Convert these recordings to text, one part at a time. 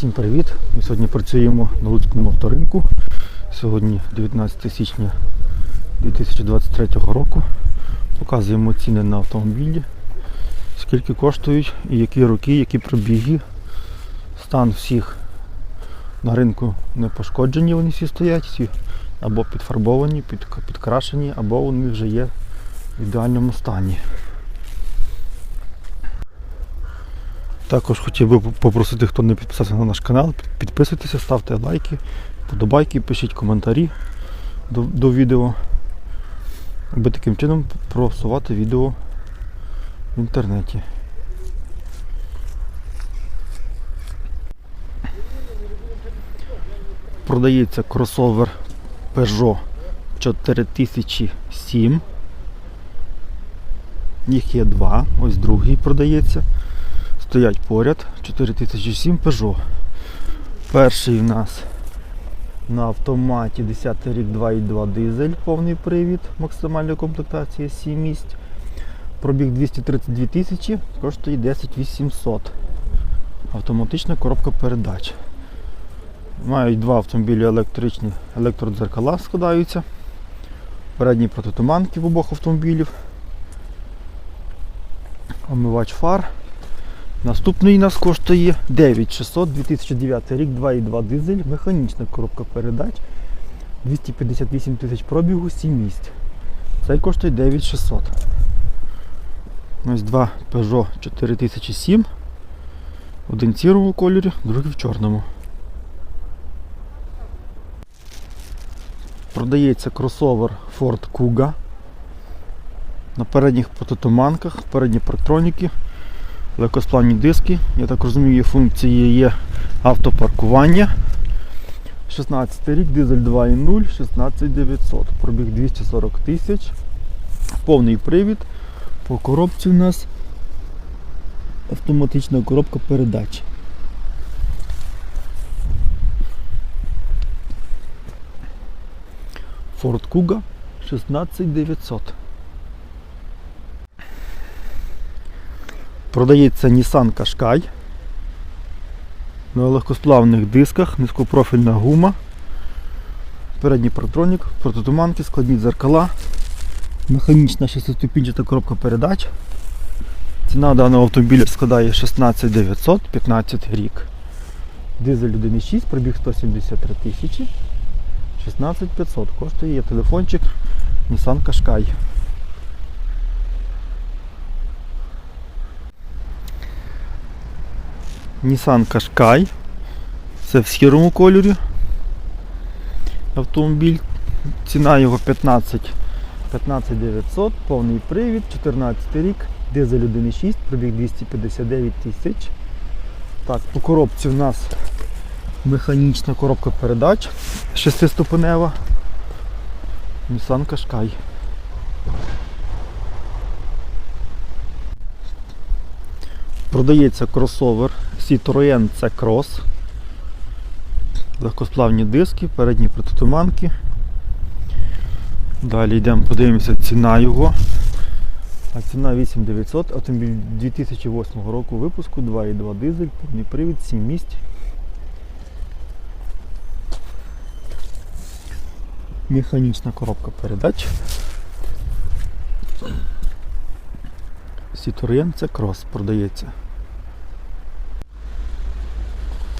Всім привіт! Ми сьогодні працюємо на Луцькому авторинку. Сьогодні 19 січня 2023 року. Показуємо ціни на автомобілі, скільки коштують і які роки, які пробіги. Стан всіх на ринку не пошкоджені, вони всі стоять, всі або підфарбовані, під, підкрашені, або вони вже є в ідеальному стані. Також хотів би попросити, хто не підписався на наш канал, підписуйтеся, ставте лайки, подобайки, пишіть коментарі до, до відео, аби таким чином просувати відео в інтернеті. Продається кросовер Peugeot 4007. Їх є два, ось другий продається стоять поряд 4007 Peugeot. Перший у нас на автоматі 10 рік 2.2 дизель, повний привід, максимальна комплектація 7 місць. Пробіг 232 тисячі, коштує 10 800. Автоматична коробка передач. Мають два автомобілі електричні, електродзеркала складаються. Передні протитуманки в обох автомобілів. Омивач фар. Наступний нас коштує 9600 2009 рік, 2,2 дизель, механічна коробка передач, 258 тисяч пробігу, 7 місць. Цей коштує 9600. Ось два Peugeot 4007. Один в сірому кольорі, другий в чорному. Продається кросовер Ford Kuga. На передніх прототуманках, передні парктроніки легкосплавні диски. Я так розумію, є функції є автопаркування. 16 рік, дизель 2.0, 16900, пробіг 240 тисяч, повний привід. По коробці у нас автоматична коробка передач. Ford Kuga 16900. Продається Nissan Qashqai на легкосплавних дисках, низькопрофільна гума, передній протронік, прототуманки, складні дзеркала, механічна шестиступінчата коробка передач. Ціна даного автомобіля складає 16 900, 15 рік. Дизель 1.6, пробіг 173 тисячі, 16 500. Коштує телефончик Nissan Qashqai. Nissan Qashqai. Це в сірому кольорі. Автомобіль. Ціна його 15 15 900, повний привід, 14 рік, дизель 1.6, пробіг 259 тисяч. Так, по коробці у нас механічна коробка передач шестиступенева. Nissan Qashqai. Продається кросовер Citroën C-Cross. Легкосплавні диски, передні протитуманки. Далі йдемо, подивимося ціна його. А ціна 8900, автомобіль 2008 року випуску, 2,2 дизель, повний привід, 7 місць. Механічна коробка передач. Citroën C-Cross продається.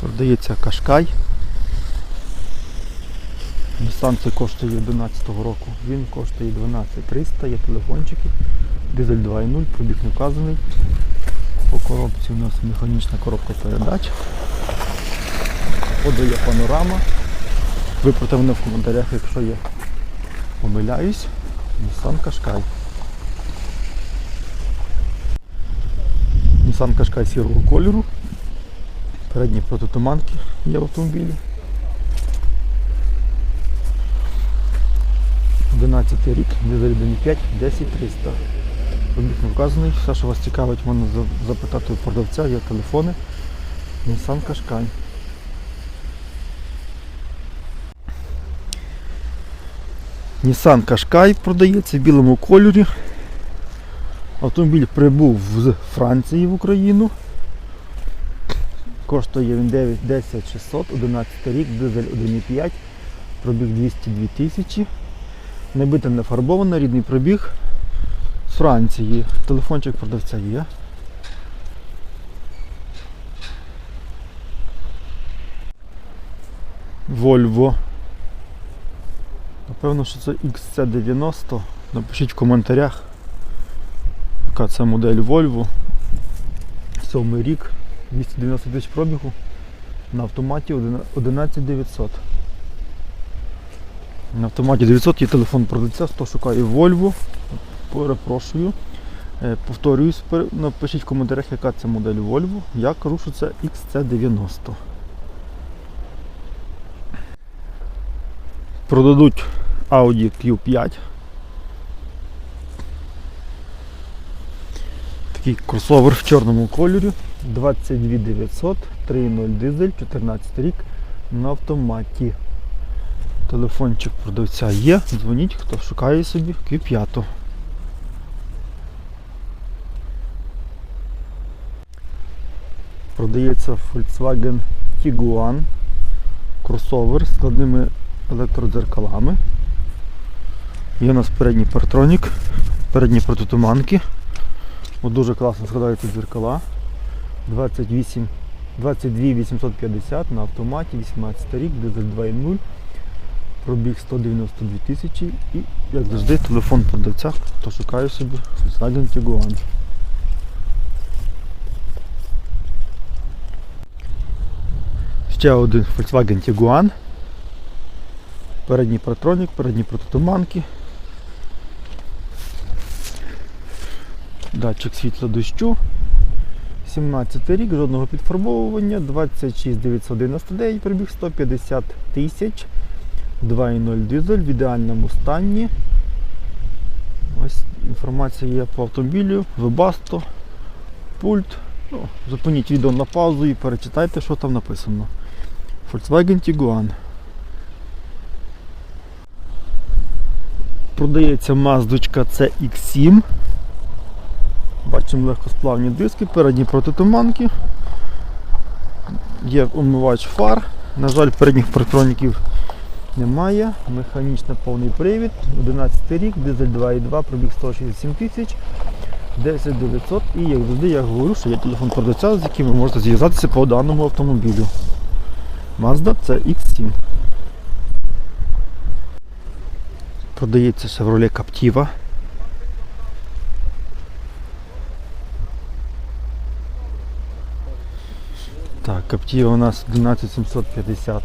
Продається Кашкай. Nissan це коштує 11 року. Він коштує 12300, є телефончики. Дизель 2.0, пробіг не вказаний. По коробці у нас механічна коробка передач. Подає панорама. Виправте мене в коментарях, якщо я помиляюсь. Nissan Qashqai. Nissan Qashqai сірого кольору. Передні протитуманки є в автомобілі. 11 рік, дизель 1.5, 10300. Пробіг не вказаний. Все, що вас цікавить, можна запитати у продавця, є телефони. Nissan Qashqai. Nissan Qashqai продається в білому кольорі. Автомобіль прибув з Франції в Україну. Коштує він 9 10 600, 11 рік, дизель 1,5, пробіг 202 тисячі. Не бита не фарбована, рідний пробіг з Франції. Телефончик продавця є. Volvo. Напевно, що це XC90. Напишіть в коментарях, яка це модель Volvo. Сьомий рік, 290 тисяч пробігу. На автоматі 11900. На автоматі 900 є телефон продавця, хто шукає Volvo. Перепрошую. Е, Повторююсь, напишіть в коментарях, яка це модель Volvo. Я кажу, це XC90. Продадуть Audi Q5. Такий кросовер в чорному кольорі. 22 900, 3.0 дизель, 14 рік на автоматі. Телефончик продавця є. Дзвоніть, хто шукає собі Q5. Продається Volkswagen Tiguan. Кросовер з складними електродзеркалами. Є у нас передній партронік, передні протитуманки. От дуже класно складаються дзеркала. 28, 22 850 на автоматі, 18 рік, дизель 2.0, пробіг 192 тисячі і, як завжди, телефон продавця, хто шукає собі Volkswagen Tiguan. Ще один Volkswagen Tiguan. Передній протронік, передні протитуманки. Датчик світла дощу. 17 рік, жодного підфарбовування, 26 999, пробіг 150 тисяч, 2.0 дизель в ідеальному стані. Ось інформація є по автомобілю, вебасто, пульт. Ну, зупиніть відео на паузу і перечитайте, що там написано. Volkswagen Tiguan. Продається маздочка CX7. Бачимо легкосплавні диски, передні протитуманки. Є умивач фар. На жаль, передніх протроніків немає. Механічно повний привід. 11 рік, дизель 2.2, пробіг 167 тисяч, 10 900 і як завжди я говорю, що є телефон продавця, з яким ви можете зв'язатися по даному автомобілю. Mazda CX7. Продається Chevrolet Captiva. Так, Captiva у нас 11750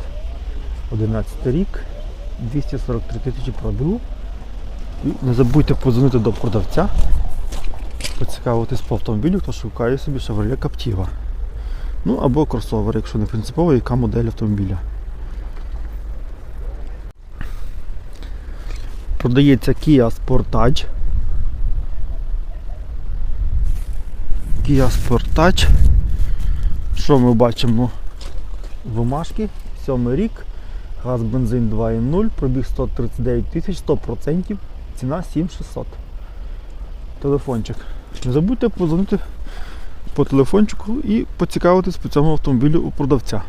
11 рік, 243 тисячі пробігу. Не забудьте подзвонити до продавця, поцікавитись по автомобілю, хто шукає собі Chevrolet Captiva. Ну або кросовер, якщо не принципово, яка модель автомобіля. Продається Kia Sportage. Kia Sportage. Що ми бачимо? Бумажки, 7 рік, газ бензин 2.0, пробіг 139 тисяч, 100%, ціна 7600. Телефончик. Не забудьте подзвонити по телефончику і поцікавитись по цьому автомобілю у продавця.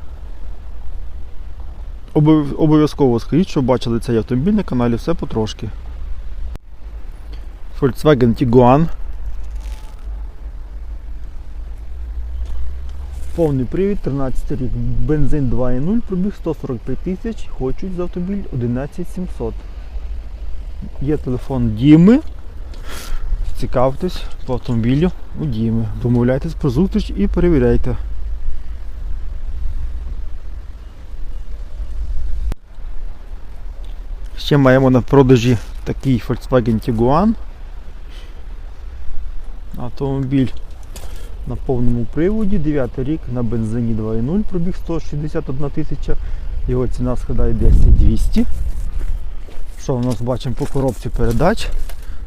Обов'язково скажіть, що бачили цей автомобіль на каналі все потрошки. Volkswagen Tiguan. Повний привід, 13 рік, бензин 2.0, пробіг 145 тисяч, хочуть за автомобіль 11700. Є телефон Діми. Цікавтесь по автомобілю у Діми. Домовляйтесь про зустріч і перевіряйте. Ще маємо на продажі такий Volkswagen Tiguan. Автомобіль на повному приводі, 9 рік на бензині 2.0, пробіг 161 тисяча, його ціна складає 10200. Що в нас бачимо по коробці передач?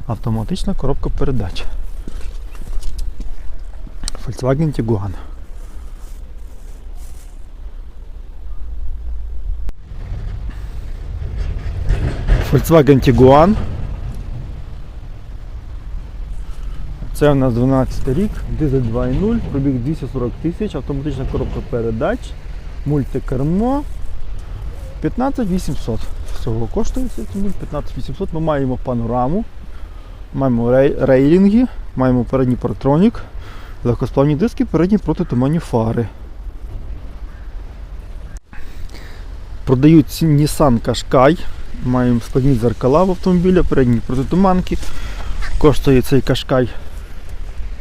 Автоматична коробка передач. Volkswagen Tiguan. Volkswagen Tiguan. Це у нас 12 рік, дизель 2.0, пробіг 240 тисяч, автоматична коробка передач, мультикермо. 15 800. Всього коштує цей автомобіль 15 800. Ми маємо панораму, маємо рей- рейлінги, маємо передній паратронік, легкосплавні диски, передні протитуманні фари. Продають Nissan Qashqai. Маємо складні дзеркала в автомобіля, передні протитуманки. Коштує цей Qashqai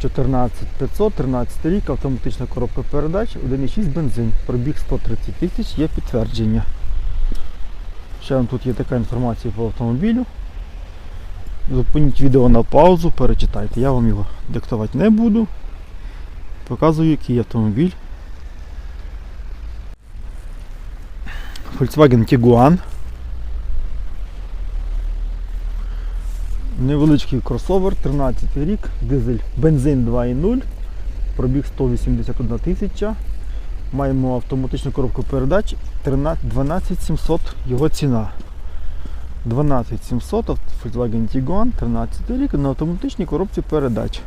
14500, 13 рік, автоматична коробка передач, 1,6 бензин, пробіг 130 тисяч, є підтвердження. Ще вам тут є така інформація по автомобілю. Зупиніть відео на паузу, перечитайте. Я вам його диктувати не буду. Показую, який автомобіль. Volkswagen Tiguan. Невеличкий кросовер, 13 рік, дизель, бензин 2.0, пробіг 181 тисяча. Маємо автоматичну коробку передач 12700 його ціна. 12700 Volkswagen Tiguan, 13 рік на автоматичній коробці передач.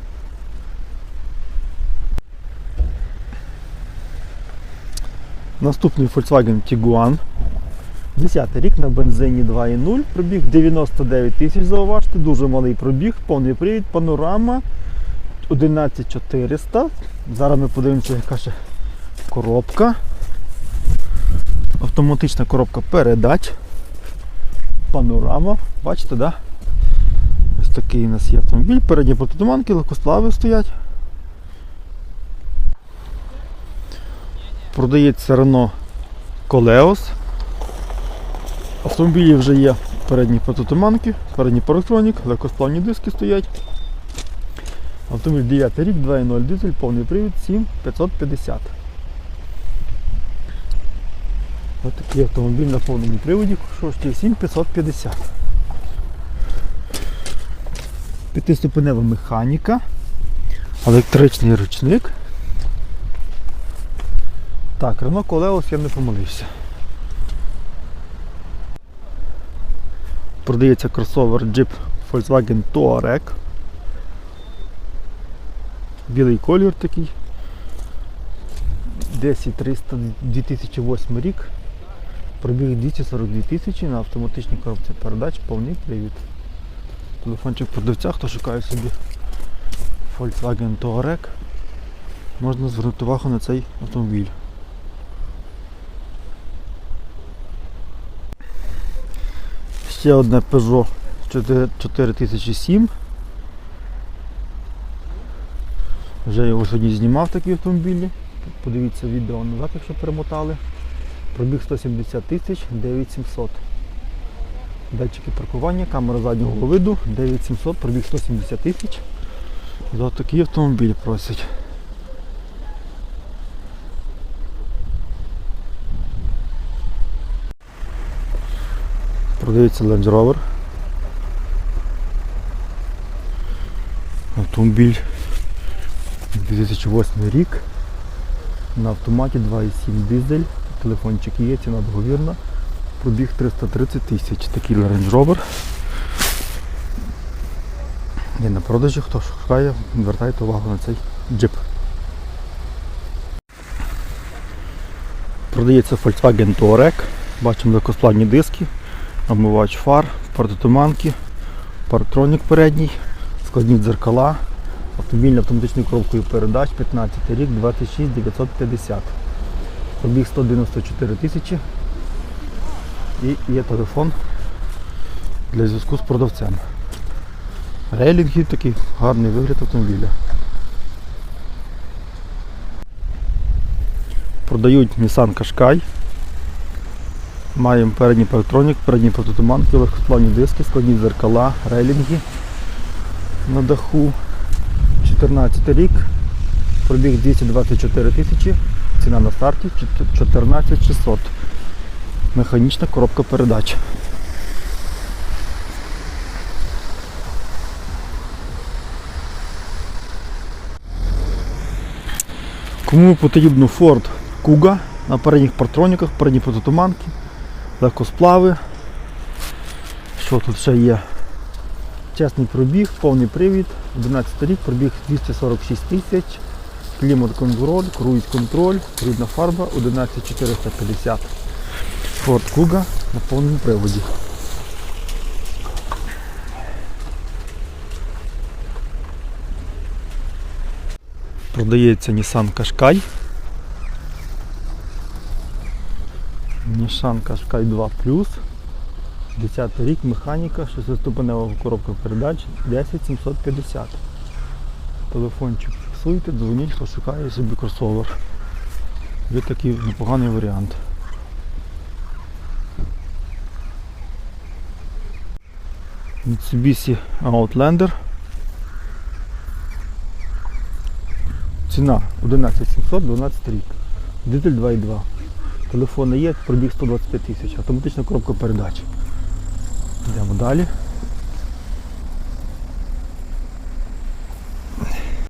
Наступний Volkswagen Tiguan. 10 рік на бензині 2.0, пробіг 99 тисяч, зауважте, дуже малий пробіг, повний привід, панорама 11400. Зараз ми подивимося, яка ще коробка. Автоматична коробка передач. Панорама. Бачите, да? Ось такий у нас є автомобіль. Передні протитуманки, легкосплави стоять. Продається Renault Coleos. Автомобілі вже є передні протитуманки, передній парктронік, легкосплавні диски стоять. Автомобіль 9 рік, 2.0 дизель, повний привід 7550. Ось такий автомобіль на повному приводі коштує 7550. П'ятиступенева механіка, електричний ручник. Так, Renault Coleos я не помилився. Продається кросовер Jeep Volkswagen Touareg. Білий колір такий. 10300 2008 рік. Пробіг 242 тисячі на автоматичній коробці передач, повний привід. Телефончик продавця, хто шукає собі Volkswagen Touareg, можна звернути увагу на цей автомобіль. Ще одне Peugeot 4007. Вже його сьогодні знімав такі автомобілі. Подивіться відео назад, якщо перемотали. Пробіг 170 тисяч 9700. Датчики паркування, камера заднього виду, 9700, пробіг 170 тисяч. За такий автомобіль просять. Продається Land Rover. Автомобіль 2008 рік. На автоматі 2.7 дизель. Телефончик є, ціна договірна. Пробіг 330 тисяч. Такий Range Rover. Є на продажі, хто шукає, звертайте увагу на цей джип. Продається Volkswagen Touareg. Бачимо легкосплавні диски, омивач фар, протитуманки, парктронік передній, складні дзеркала, автомобіль автоматичною коробкою передач, 15 рік, 26 950. Пробіг 194 тисячі. І є телефон для зв'язку з продавцем. Рейлінги такий гарний вигляд автомобіля. Продають Nissan Qashqai. Маємо передній парктронік, передні протитуманки, легкосплавні диски, складні дзеркала, рейлінги на даху. 14 рік, пробіг 224 тисячі, ціна на старті 14 600. Механічна коробка передач. Кому потрібно Ford Kuga на передніх партроніках, передні протитуманки, легкосплави. Що тут ще є? Чесний пробіг, повний привід, 11 рік, пробіг 246 тисяч, клімат-контроль, круїз-контроль, рідна фарба 11450. Ford Kuga на повному приводі. Продається Nissan Qashqai. Nissan Qashqai 2 Plus. 10 рік, механіка, 6-ступенева коробка передач 10750. Телефончик фіксуйте, дзвоніть, пошукайте собі кросовер. Є такий непоганий варіант. Mitsubishi Outlander. Ціна 11700, 12 рік. Дизель 2.2. Телефон є, пробіг 125 тисяч. Автоматична коробка передач. Йдемо далі.